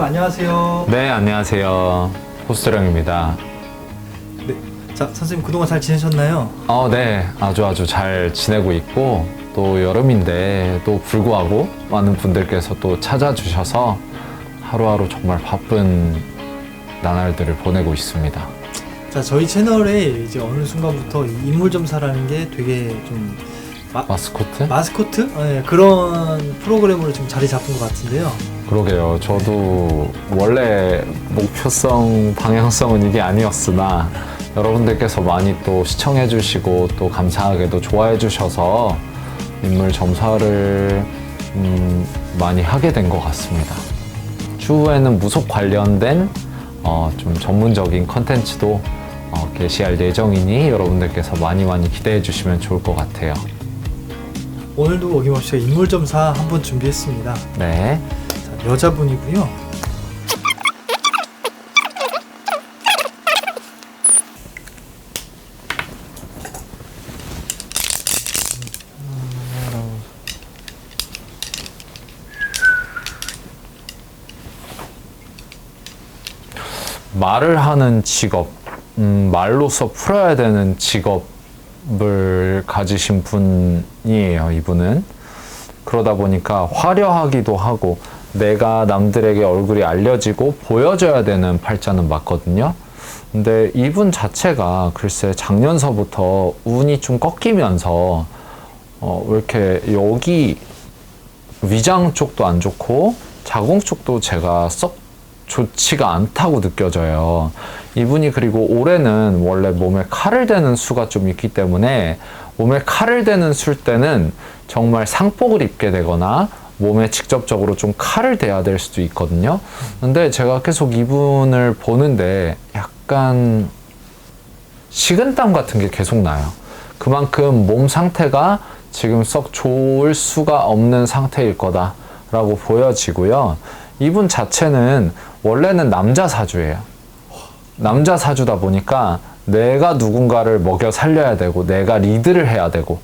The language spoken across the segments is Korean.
선생님 안녕하세요. 네, 안녕하세요. 호스트령입니다. 네. 자, 선생님 그동안 잘 지내셨나요? 어, 네, 아주 아주 잘 지내고 있고 또 여름인데 또 불구하고 많은 분들께서 또 찾아주셔서 하루하루 정말 바쁜 나날들을 보내고 있습니다. 자, 저희 채널에 이제 어느 순간부터 이 인물 점사라는 게 되게 좀 마, 마스코트? 마스코트? 네, 그런 프로그램으로 좀 자리 잡은 것 같은데요. 그러게요. 저도 원래 목표성, 방향성은 이게 아니었으나 여러분들께서 많이 또 시청해 주시고 또 감사하게도 좋아해 주셔서 인물 점사를 음, 많이 하게 된 것 같습니다. 추후에는 무속 관련된 어, 좀 전문적인 컨텐츠도 어, 게시할 예정이니 여러분들께서 많이 많이 기대해 주시면 좋을 것 같아요. 오늘도 어김없이 인물 점사 한번 준비했습니다. 네. 자, 여자분이고요. 말을 하는 직업, 음, 말로서 풀어야 되는 직업을 가지신 분이에요, 이분은. 그러다 보니까 화려하기도 하고 내가 남들에게 얼굴이 알려지고 보여져야 되는 팔자는 맞거든요. 근데 이분 자체가 글쎄 작년서부터 운이 좀 꺾이면서 어, 왜 이렇게 여기 위장 쪽도 안 좋고 자궁 쪽도 제가 썩 좋지가 않다고 느껴져요. 이분이 그리고 올해는 원래 몸에 칼을 대는 수가 좀 있기 때문에 몸에 칼을 대는 술 때는 정말 상복을 입게 되거나 몸에 직접적으로 좀 칼을 대야 될 수도 있거든요. 근데 제가 계속 이분을 보는데 약간 식은땀 같은 게 계속 나요. 그만큼 몸 상태가 지금 썩 좋을 수가 없는 상태일 거다라고 보여지고요. 이분 자체는 원래는 남자 사주예요. 남자 사주다 보니까 내가 누군가를 먹여 살려야 되고 내가 리드를 해야 되고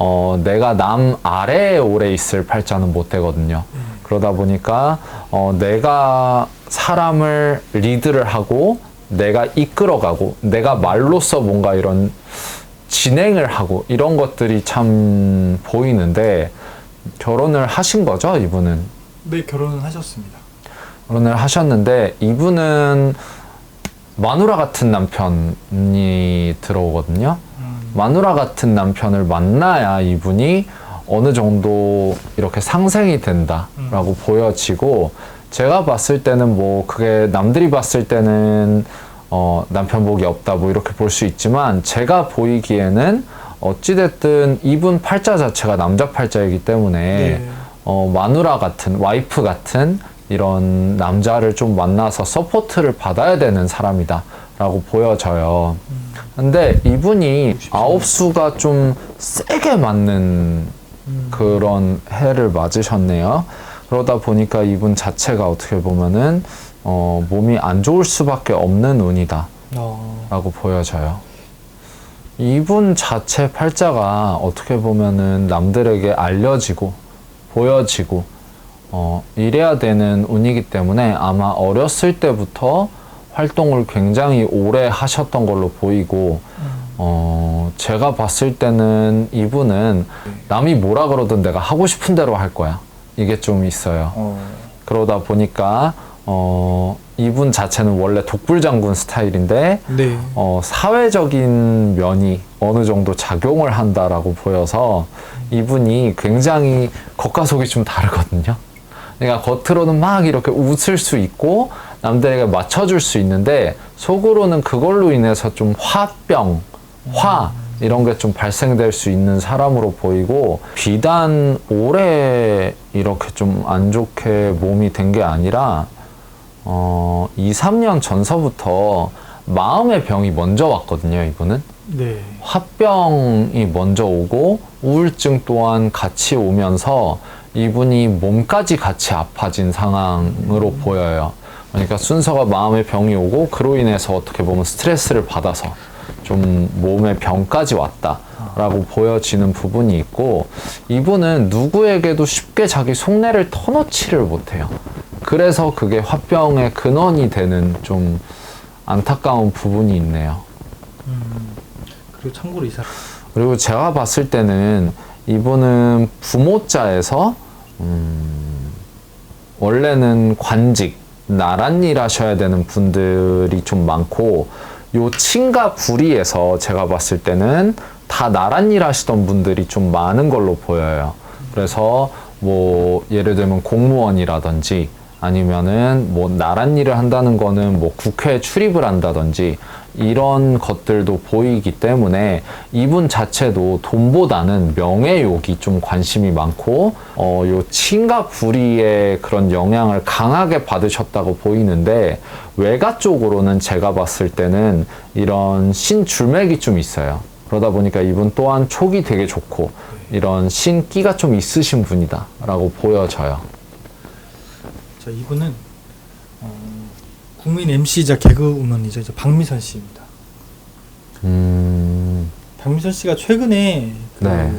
어, 내가 남 아래에 오래 있을 팔자는 못 되거든요. 그러다 보니까 어, 내가 사람을 리드를 하고 내가 이끌어가고 내가 말로써 뭔가 이런 진행을 하고 이런 것들이 참 보이는데 결혼을 하신 거죠, 이분은? 네, 결혼은 하셨습니다. 결혼을 하셨는데 이분은 마누라 같은 남편이 들어오거든요. 음, 마누라 같은 남편을 만나야 이분이 어느 정도 이렇게 상생이 된다라고 보여지고 제가 봤을 때는 뭐 그게 남들이 봤을 때는 어 남편 복이 없다 뭐 이렇게 볼 수 있지만 제가 보이기에는 어찌됐든 이분 팔자 자체가 남자 팔자이기 때문에 네. 어 마누라 같은 와이프 같은 이런 남자를 좀 만나서 서포트를 받아야 되는 사람이다 라고 보여져요. 근데 이분이 아홉 수가 좀 세게 맞는 음, 그런 해를 맞으셨네요. 그러다 보니까 이분 자체가 어떻게 보면은 어, 몸이 안 좋을 수밖에 없는 운이다라고 어, 보여져요. 이분 자체 팔자가 어떻게 보면은 남들에게 알려지고 보여지고 어, 이래야 되는 운이기 때문에 아마 어렸을 때부터 활동을 굉장히 오래 하셨던 걸로 보이고 어, 제가 봤을 때는 이분은 남이 뭐라 그러든 내가 하고 싶은 대로 할 거야. 이게 좀 있어요. 어, 그러다 보니까 어, 이분 자체는 원래 독불장군 스타일인데 네. 어, 사회적인 면이 어느 정도 작용을 한다라고 보여서 이분이 굉장히 겉과 속이 좀 다르거든요. 그러니까 겉으로는 막 이렇게 웃을 수 있고 남들에게 맞춰줄 수 있는데 속으로는 그걸로 인해서 좀 화병, 화 이런 게 좀 발생될 수 있는 사람으로 보이고 비단 오래 이렇게 좀 안 좋게 몸이 된 게 아니라 어, 2, 3년 전서부터 마음의 병이 먼저 왔거든요, 이분은. 네. 화병이 먼저 오고 우울증 또한 같이 오면서 이분이 몸까지 같이 아파진 상황으로 보여요. 그러니까 순서가 마음의 병이 오고 그로 인해서 어떻게 보면 스트레스를 받아서 좀 몸에 병까지 왔다 라고 보여지는 부분이 있고 이분은 누구에게도 쉽게 자기 속내를 터놓지를 못해요. 그래서 그게 화병의 근원이 되는 좀 안타까운 부분이 있네요. 음, 그리고 참고로 이 사람 그리고 제가 봤을 때는 이분은 부모자에서 음, 원래는 관직 나란 일 하셔야 되는 분들이 좀 많고 요 친가 불이에서 제가 봤을 때는 다 나란 일 하시던 분들이 좀 많은 걸로 보여요. 그래서 뭐 예를 들면 공무원이라든지 아니면은 뭐 나란 일을 한다는 거는 뭐 국회에 출입을 한다든지 이런 것들도 보이기 때문에 이분 자체도 돈보다는 명예욕이 좀 관심이 많고 어요 친가 불의의 그런 영향을 강하게 받으셨다고 보이는데 외가 쪽으로는 제가 봤을 때는 이런 신줄맥이 좀 있어요. 그러다 보니까 이분 또한 촉이 되게 좋고 이런 신기가 좀 있으신 분이다라고 보여져요. 자 이분은 어, 국민 MC이자 개그우먼이죠 이제 박미선 씨입니다. 음, 박미선 씨가 최근에 그 네.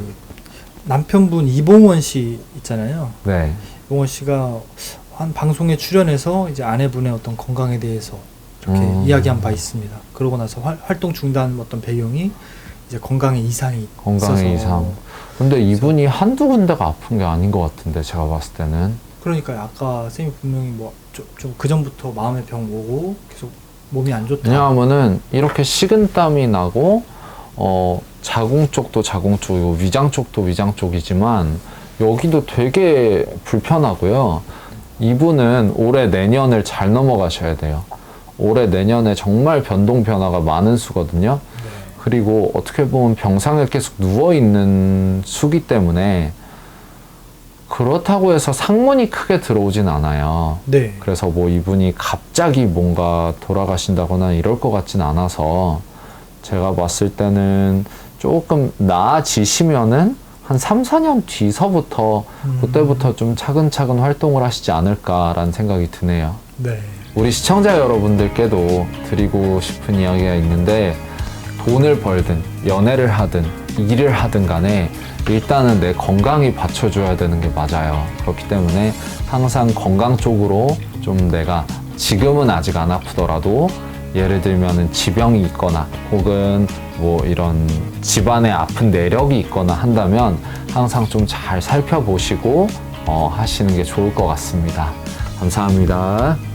남편분 이봉원 씨 있잖아요. 네. 이봉원 씨가 한 방송에 출연해서 이제 아내분의 어떤 건강에 대해서 이렇게 음. 이야기한 바 있습니다. 그러고 나서 활, 활동 중단 어떤 배경이 이제 건강에 이상이 건강에 있어서 이상. 근데 이분이 한두 군데가 아픈 게 아닌 것 같은데 제가 봤을 때는 그러니까 아까 쌤이 분명히 뭐좀그 전부터 마음의 병 오고 계속 몸이 안 좋다. 왜냐하면은 이렇게 식은 땀이 나고 어 자궁 쪽도 자궁 쪽이고 위장 쪽도 위장 쪽이지만 여기도 되게 불편하고요. 이분은 올해 내년을 잘 넘어가셔야 돼요. 올해 내년에 정말 변동 변화가 많은 수거든요. 네. 그리고 어떻게 보면 병상에 계속 누워 있는 수기 때문에 그렇다고 해서 상문이 크게 들어오진 않아요. 네. 그래서 뭐 이분이 갑자기 뭔가 돌아가신다거나 이럴 것 같진 않아서 제가 봤을 때는 조금 나아지시면은 한 3, 4년 뒤서부터 음. 그때부터 좀 차근차근 활동을 하시지 않을까라는 생각이 드네요. 네. 우리 시청자 여러분들께도 드리고 싶은 이야기가 있는데 돈을 벌든 연애를 하든 일을 하든 간에 일단은 내 건강이 받쳐줘야 되는 게 맞아요. 그렇기 때문에 항상 건강 쪽으로 좀 내가 지금은 아직 안 아프더라도 예를 들면은 지병이 있거나 혹은 뭐 이런 집안에 아픈 내력이 있거나 한다면 항상 좀 잘 살펴보시고 어, 하시는 게 좋을 것 같습니다. 감사합니다.